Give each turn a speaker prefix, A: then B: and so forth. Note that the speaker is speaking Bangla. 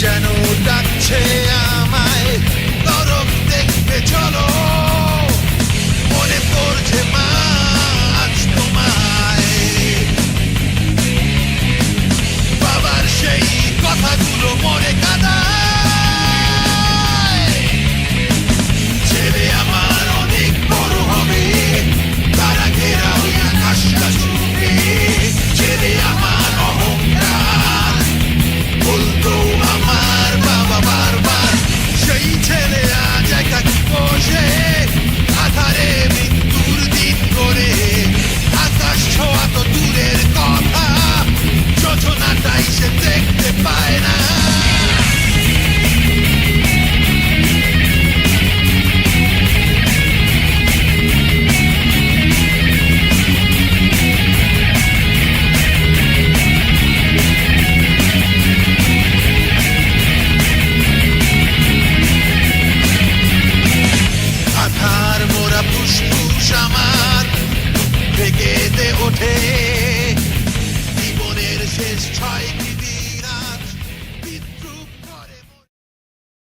A: channel ফুসফুস আমার ভেগেতে ওঠে। জীবনের শেষ ছয় দিদি